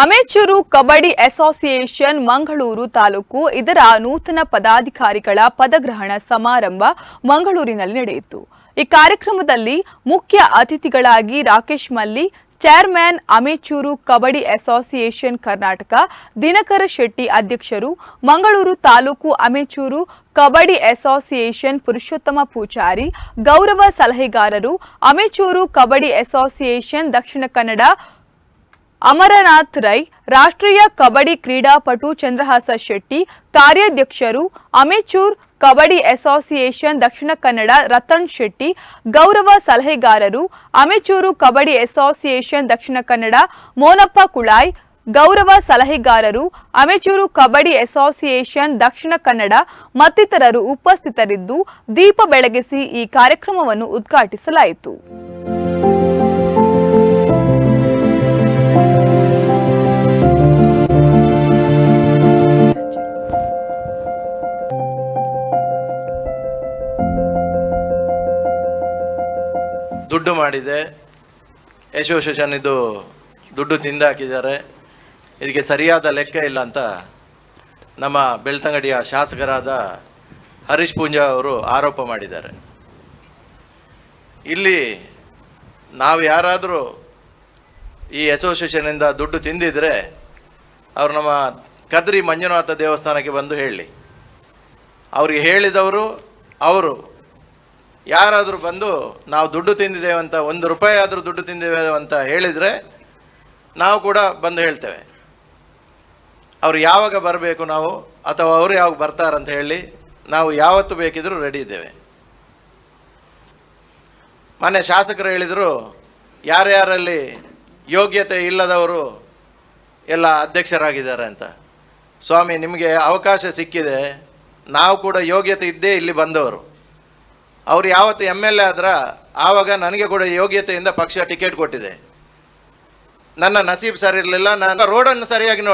Amateur kabaddi association Mangaluru taluk ಇದರ ನೂತನ ಪದಾಧಿಕಾರಿಗಳ ಪದಗ್ರಹಣ ಸಮಾರಂಭ ಮಂಗಳೂರಿನಲ್ಲಿ ನಡೆಯಿತು. ಈ ಕಾರ್ಯಕ್ರಮದಲ್ಲಿ ಮುಖ್ಯ ಅತಿಥಿಗಳಾಗಿ Rakesh Malli, chairman amateur kabaddi association Karnataka Dinakara Shetty ಅಧ್ಯಕ್ಷರು, ಮಂಗಳೂರು ತಾಲೂಕು ಅಮೆಚೂರು ಕಬಡ್ಡಿ ಅಸೋಸಿಯೇಷನ್ ಪುರುಷೋತ್ತಮ ಪೂಜಾರಿ, ಗೌರವ ಸಲಹೆಗಾರರು, ಅಮೆಚೂರು ಕಬಡ್ಡಿ ಅಸೋಸಿಯೇಷನ್ ದಕ್ಷಿಣ ಕನ್ನಡ ಅಮರನಾಥ್ ರೈ, ರಾಷ್ಟ್ರೀಯ ಕಬಡ್ಡಿ ಕ್ರೀಡಾಪಟು ಚಂದ್ರಹಾಸ ಶೆಟ್ಟಿ, ಕಾರ್ಯಾಧ್ಯಕ್ಷರು ಅಮೆಚೂರ್ ಕಬಡ್ಡಿ ಅಸೋಸಿಯೇಷನ್ ದಕ್ಷಿಣ ಕನ್ನಡ ರತನ್ ಶೆಟ್ಟಿ, ಗೌರವ ಸಲಹೆಗಾರರು ಅಮೆಚೂರು ಕಬಡ್ಡಿ ಅಸೋಸಿಯೇಷನ್ ದಕ್ಷಿಣ ಕನ್ನಡ ಮೋನಪ್ಪ ಕುಳಾಯ್, ಗೌರವ ಸಲಹೆಗಾರರು ಅಮೆಚೂರು ಕಬಡ್ಡಿ ಅಸೋಸಿಯೇಷನ್ ದಕ್ಷಿಣ ಕನ್ನಡ ಮತ್ತಿತರರು ಉಪಸ್ಥಿತರಿದ್ದು ದೀಪ ಬೆಳಗಿಸಿ ಈ ಕಾರ್ಯಕ್ರಮವನ್ನು ಉದ್ಘಾಟಿಸಲಾಯಿತು. ದುಡ್ಡು ಮಾಡಿದೆ. ಅಸೋಸಿಯೇಷನ್ ಇದು ದುಡ್ಡು ತಿಂದಾಕಿದ್ದಾರೆ. ಇದಕ್ಕೆ ಸರಿಯಾದ ಲೆಕ್ಕ ಇಲ್ಲ ಅಂತ ನಮ್ಮ ಬೆಳ್ತಂಗಡಿಯ ಶಾಸಕರಾದ ಹರೀಶ್ ಪೂಂಜಾ ಅವರು ಆರೋಪ ಮಾಡಿದ್ದಾರೆ. ಇಲ್ಲಿ ನಾವು ಯಾರಾದರೂ ಈ ಅಸೋಸಿಯೇಷನಿಂದ ದುಡ್ಡು ತಿಂದಿದ್ರೆ ಅವರು ನಮ್ಮ ಕದ್ರಿ ಮಂಜುನಾಥ ದೇವಸ್ಥಾನಕ್ಕೆ ಬಂದು ಹೇಳಿ. ಅವ್ರಿಗೆ ಹೇಳಿದವರು ಅವರು. ಯಾರಾದರೂ ಬಂದು, ನಾವು ದುಡ್ಡು ತಿಂದಿದ್ದೇವೆ ಅಂತ, ಒಂದು ರೂಪಾಯಿ ಆದರೂ ದುಡ್ಡು ತಿಂದಿದ್ದೇವೆ ಅಂತ ಹೇಳಿದರೆ, ನಾವು ಕೂಡ ಬಂದು ಹೇಳ್ತೇವೆ. ಅವ್ರು ಯಾವಾಗ ಬರಬೇಕು ನಾವು, ಅಥವಾ ಅವರು ಯಾವಾಗ ಬರ್ತಾರಂತ ಹೇಳಿ, ನಾವು ಯಾವತ್ತು ಬೇಕಿದ್ರೂ ರೆಡಿ ಇದ್ದೇವೆ. ಮೊನ್ನೆ ಶಾಸಕರು ಹೇಳಿದರು, ಯಾರ್ಯಾರಲ್ಲಿ ಯೋಗ್ಯತೆ ಇಲ್ಲದವರು ಎಲ್ಲ ಅಧ್ಯಕ್ಷರಾಗಿದ್ದಾರೆ ಅಂತ. ಸ್ವಾಮಿ, ನಿಮಗೆ ಅವಕಾಶ ಸಿಕ್ಕಿದೆ. ನಾವು ಕೂಡ ಯೋಗ್ಯತೆ ಇದ್ದೇ ಇಲ್ಲಿ ಬಂದವರು. ಅವ್ರು ಯಾವತ್ತು ಎಂ ಎಲ್ ಎ ಆದ್ರ ಆವಾಗ ನನಗೆ ಕೂಡ ಯೋಗ್ಯತೆಯಿಂದ ಪಕ್ಷ ಟಿಕೆಟ್ ಕೊಟ್ಟಿದೆ. ನನ್ನ ನಸೀಬ್ ಸರಿ ಇರಲಿಲ್ಲ ನಾನು ರೋಡನ್ನು ಸರಿಯಾಗಿ ನೋಡಿ